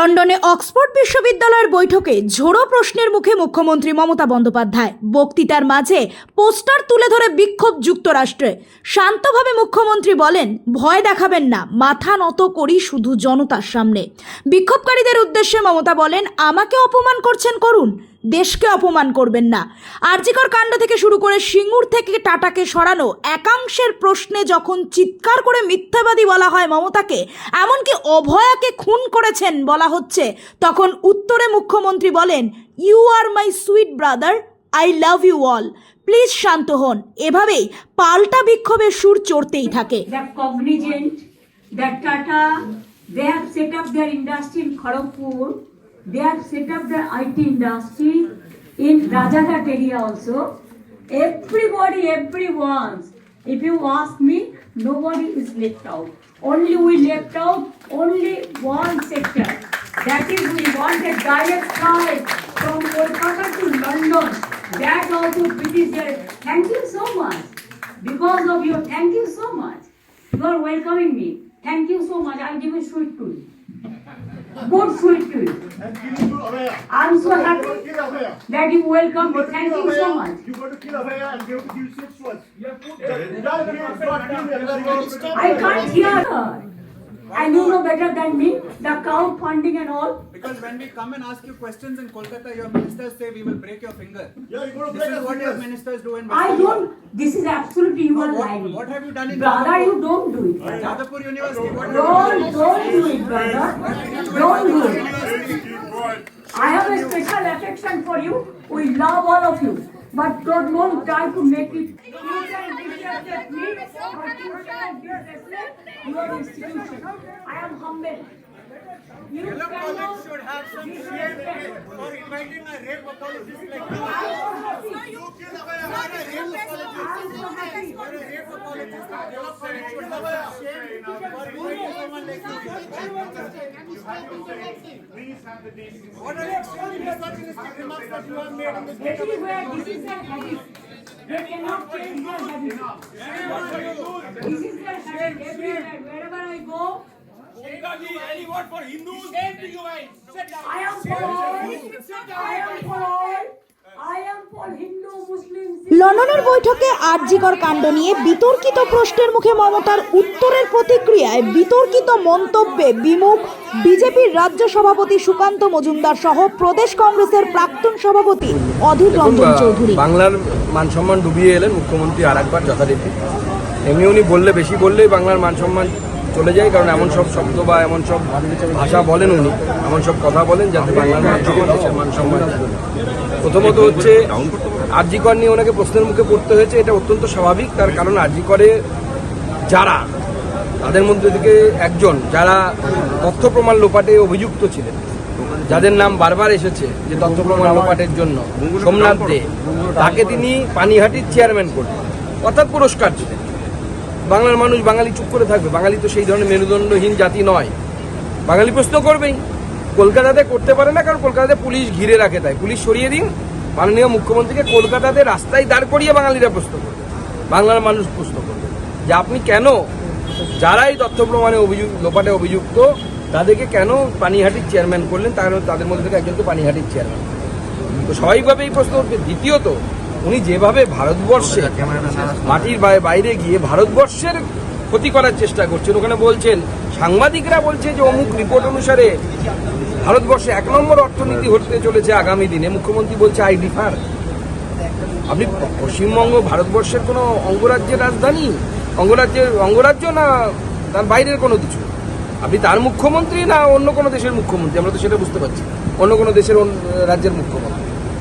লন্ডনে অক্সফোর্ড বিশ্ববিদ্যালয়ের বৈঠকে ঝোড়ো প্রশ্নের মুখে মুখ্যমন্ত্রী মমতা বন্দ্যোপাধ্যায়। বক্তৃতার মাঝে পোস্টার তুলে ধরে বিক্ষোভ যুক্তরাষ্ট্রে। শান্তভাবে মুখ্যমন্ত্রী বলেন, ভয় দেখাবেন না, মাথা নত করি শুধু জনতার সামনে। বিক্ষোভকারীদের উদ্দেশ্যে মমতা বলেন, আমাকে অপমান করছেন, করুন। দেশকে অপমান করবেন না। আরজিকর কাণ্ড থেকে শুরু করে সিঙ্গুর থেকে টাটাকে সরানো একাংশের প্রশ্নে যখন চিৎকার করে মিথ্যাবাদী বলা হয় মমতাকে, এমনকি অভয়াকে খুন করেছেন বলা হচ্ছে, তখন উত্তরে মুখ্যমন্ত্রী বলেন you are my sweet brother I love you all please শান্ত হন। এভাবেই পাল্টা বিক্ষোভের সুর চড়তেই থাকে। They have set up the IT industry in Rajaghat area also. Everybody, everyone, if you ask me, nobody is left out. Only we left out only one sector. That is, we want a direct flight from Kolkata to London. That also British there. Thank you so much. Because of you, thank you so much. You are welcoming me. Thank you so much. I give a sweet to you. Good sweet to you. I'm so happy that you welcome me. Thank you so much. You got to kill a bear and give it to you six ones. You I can't hear her. And you know better than me, the crowdfunding and all. Because when we come and ask you questions in Kolkata, your ministers say we will break your finger. Yeah, you got to This break is what your ministers do in West I Bengal. don't, this is absolutely you are What- lying. what have you done in Brother, Jadavpur? you don't do it. brother. Jadavpur University, what have Don't, don't do it, brother. Don't do it. I have a special affection for you. We love all of you. But don't, don't try to make it. You can disrespect me, but you cannot disrespect your institution. I am humble. You cannot College should have some shame disrespect. for inviting a rape apologist like you. I am so happy. You are a rape apologist. I am so happy. You are a rape apologist. Yellow College should have some shame for inviting someone like you. Please have the decency. What are extremely misogynistic remarks that you have made in this That is where this is their habit. They cannot change their habit. This is their habit everywhere. Wherever I go, any word for Hindus? Same to you guys. I am for all. I am for all. লন্ডনের বৈঠকে আরজিকর কাণ্ড নিয়ে বিতর্কিত প্রশ্নের মুখে মমতার উত্তরের প্রতিক্রিয়ায় বিতর্কিত মন্তব্যে বিমুখ বিজেপির রাজ্য সভাপতি সুকান্ত মজুমদার সহ প্রদেশ কংগ্রেসের প্রাক্তন সভাপতি অধীর রঞ্জন চৌধুরী। বাংলার মান সম্মান ডুবিয়ে এলেন মুখ্যমন্ত্রী আর একবার যথারীতি। এমনি উনি বললে বেশি বললেই বাংলার মান সম্মান চলে যায় কারণ এমন সব শব্দ বা এমন সব ভাষা বলেন উনি এমন সব কথা বলেন যাতে বাংলার মান সম্মান দেশের মান সম্মান প্রথমত হচ্ছে আরজিকর নিয়ে ওনাকে প্রশ্নের মুখে পড়তে হয়েছে এটা অত্যন্ত স্বাভাবিক তার কারণ আরজিকরে যারা তাদের মধ্যে থেকে একজন যারা তথ্য প্রমাণ লোপাটে অভিযুক্ত ছিলেন যাদের নাম বারবার এসেছে যে তথ্য প্রমাণ লোপাটের জন্য সোমনাথ দে তাকে তিনি পানিহাটির চেয়ারম্যান করলেন অর্থাৎ পুরস্কার ছিলেন বাংলার মানুষ বাঙালি চুপ করে থাকবে। বাঙালি তো সেই ধরনের মেরুদণ্ডহীন জাতি নয়। বাঙালি প্রশ্ন করবেই, কলকাতাতে করতে পারে না? কারণ কলকাতাতে পুলিশ ঘিরে রাখে তাই। পুলিশ সরিয়ে দিন, মাননীয় মুখ্যমন্ত্রীকে কলকাতাতে রাস্তায় দাঁড় করিয়ে বাঙালিরা প্রশ্ন করবে। বাংলার মানুষ প্রশ্ন করবে। যে আপনি কেন, যারাই তথ্য প্রমাণে অভিযুক্ত, লোপাটে অভিযুক্ত, তাদেরকে কেন পানিহাটির চেয়ারম্যান করলেন? তার তাদের মধ্যে থেকে একজন তো পানিহাটির চেয়ারম্যান তো স্বাভাবিকভাবে এই প্রশ্ন উঠবে। দ্বিতীয়ত উনি যেভাবে ভারতবর্ষে মাটির বাইরে গিয়ে ভারতবর্ষের ক্ষতি করার চেষ্টা করছেন, ওখানে বলছেন, সাংবাদিকরা বলছে যে অমুক রিপোর্ট অনুসারে ভারতবর্ষে এক নম্বর অর্থনীতি হতে চলেছে আগামী দিনে। মুখ্যমন্ত্রী বলছে, আই ডিফার। আপনি পশ্চিমবঙ্গ ভারতবর্ষের কোনো অঙ্গরাজ্যের রাজধানী? অঙ্গরাজ্যের, অঙ্গরাজ্য না তার বাইরের কোনো কিছু? আপনি তার মুখ্যমন্ত্রী না অন্য কোনো দেশের মুখ্যমন্ত্রী? আমরা তো সেটা বুঝতে পারছি অন্য কোনো দেশের রাজ্যের মুখ্যমন্ত্রী।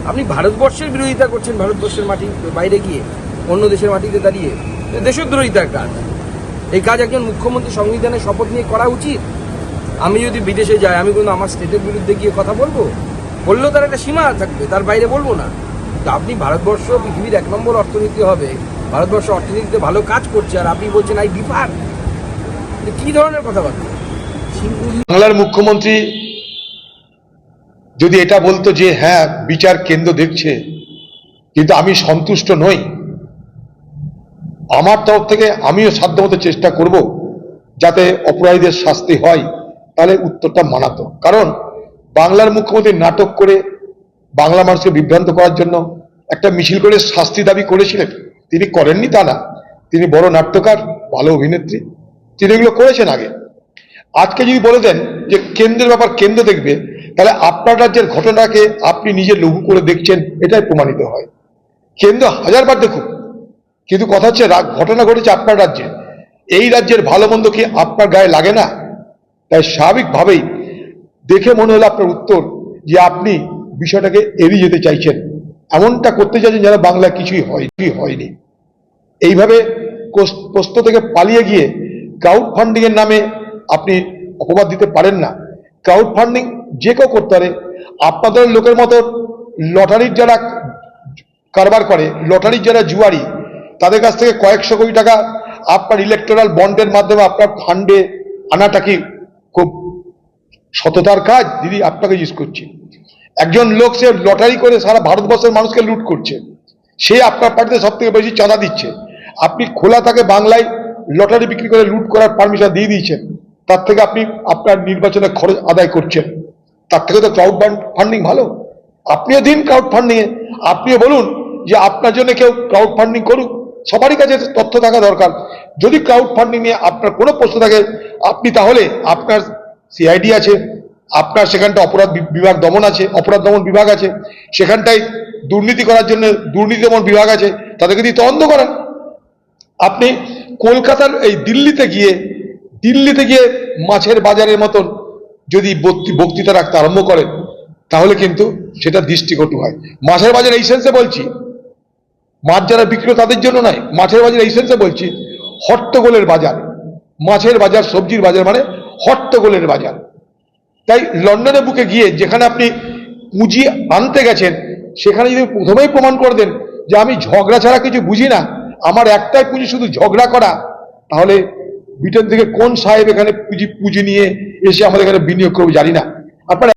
আপনি ভারতবর্ষের বিরোধিতা করছেন, ভারতবর্ষের মাটি বাইরে গিয়ে অন্য দেশের মাটিতে দাঁড়িয়ে। দেশদ্রোহিতার কাজ। এই কাজ একজন মুখ্যমন্ত্রী সংবিধানের শপথ নিয়ে করা উচিত। আমি যদি বিদেশে যাই, আমি কিন্তু আমার স্টেটের বিরুদ্ধে গিয়ে কথা বলব? বললেও তার একটা সীমা থাকবে, তার বাইরে বলব না। তো আপনি ভারতবর্ষ পৃথিবীর এক নম্বর অর্থনীতি হবে, ভারতবর্ষ অর্থনীতিতে ভালো কাজ করছে, আর আপনি বলছেন আই ডিফার। কি ধরনের কথাবার্তা? বাংলার মুখ্যমন্ত্রী যদি এটা বলতো যে হ্যাঁ বিচার কেন্দ্র দেখছে, কিন্তু আমি সন্তুষ্ট নই, আমার তরফ থেকে আমিও সাধ্যমতো চেষ্টা করব যাতে অপরাধীদের শাস্তি হয়, তাহলে উত্তরটা মানাতো। কারণ বাংলার মুখ্যমন্ত্রী নাটক করে বাংলা মানুষকে বিভ্রান্ত করার জন্য একটা মিছিল করে শাস্তি দাবি করেছিলেন। তিনি করেননি তা না। তিনি বড় নাট্যকার, ভালো অভিনেত্রী। তিনি এগুলো করেছেন আগে। আজকে যদি বলে দেন যে, কেন্দ্রের ব্যাপার কেন্দ্র দেখবে তাহলে আপনার রাজ্যের ঘটনাকে আপনি নিজে লঘু করে দেখছেন, এটাই প্রমাণিত হয়। কেন্দ্র হাজারবার দেখুক, কিন্তু কথা হচ্ছে ঘটনা ঘটেছে আপনার রাজ্যে। এই রাজ্যের ভালো মন্দ কি আপনার গায়ে লাগে না? তাই স্বাভাবিকভাবেই দেখে মনে হলো আপনার উত্তর যে আপনি বিষয়টাকে এড়িয়ে যেতে চাইছেন। এমনটা করতে চাইছেন যেন বাংলা কিছুই হয় হয়নি। এইভাবে প্রশ্ন থেকে পালিয়ে গিয়ে ক্রাউড ফান্ডিং এর নামে আপনি অপবাদ দিতে পারেন না। ক্রাউড ফান্ডিং যে কেউ করতে পারে। আপনাদের লোকের মতো লটারির যারা কারবার করে, লটারির যারা জুয়ারি, তাদের কাছ থেকে কয়েকশো কোটি টাকা আপনার ইলেকট্রাল বন্ডের মাধ্যমে আপনার ফান্ডে আনাটা কি খুব সততার কাজ? দিদি, আপনাকে ইউজ করছি। একজন লোক সে লটারি করে সারা ভারতবর্ষের মানুষকে লুট করছে। সে আপনার পার্টিতে সব থেকে বেশি চাঁদা দিচ্ছে। আপনি খোলা তাকে বাংলায় লটারি বিক্রি করে লুট করার পারমিশন দিয়ে দিয়েছেন। তার থেকে আপনি আপনার নির্বাচনের খরচ আদায় করছেন। তার থেকে তো ক্রাউড ফান্ডিং ভালো। আপনিও দিন ক্রাউড ফান্ডিংয়ে আপনিও বলুন যে আপনার জন্য কেউ ক্রাউড ফান্ডিং করুক। সবারই কাছে তথ্য থাকা দরকার। যদি ক্রাউড ফান্ডিং নিয়ে আপনার কোনো প্রশ্ন থাকে, আপনি তাহলে আপনার সিআইডি আছে, আপনার সেখানটা অপরাধ বিভাগ দমন আছে, অপরাধ দমন বিভাগ আছে, সেখানটায় দুর্নীতি করার জন্য দুর্নীতি দমন বিভাগ আছে, তাদেরকে দিয়ে তদন্ত করেন। আপনি কলকাতার এই দিল্লিতে গিয়ে দিল্লিতে গিয়ে মাছের বাজারের মতন যদি বক্তি- বক্তৃতা রাখতে আরম্ভ করেন, তাহলে কিন্তু সেটা দৃষ্টিকটু হয়। মাছের বাজার এই সেন্সে বলছি। মাছ যারা বিক্রি তাদের জন্য নয়। মাছের বাজার এই সেন্সে বলছি, হট্টগোলের বাজার। মাছের বাজার, সবজির বাজার মানে হট্টগোলের বাজার। তাই লন্ডনের বুকে গিয়ে যেখানে আপনি পুঁজি আনতে গেছেন, সেখানে যদি প্রথমেই প্রমাণ করে দেন যে আমি ঝগড়া ছাড়া কিছু বুঝি না, আমার একটাই পুঁজি শুধু ঝগড়া করা, তাহলে ব্রিটেন থেকে কোন সাহেব এখানে পুঁজি পুঁজি নিয়ে এসে আমাদের এখানে বিনিয়োগ করবে জানি না। আপনার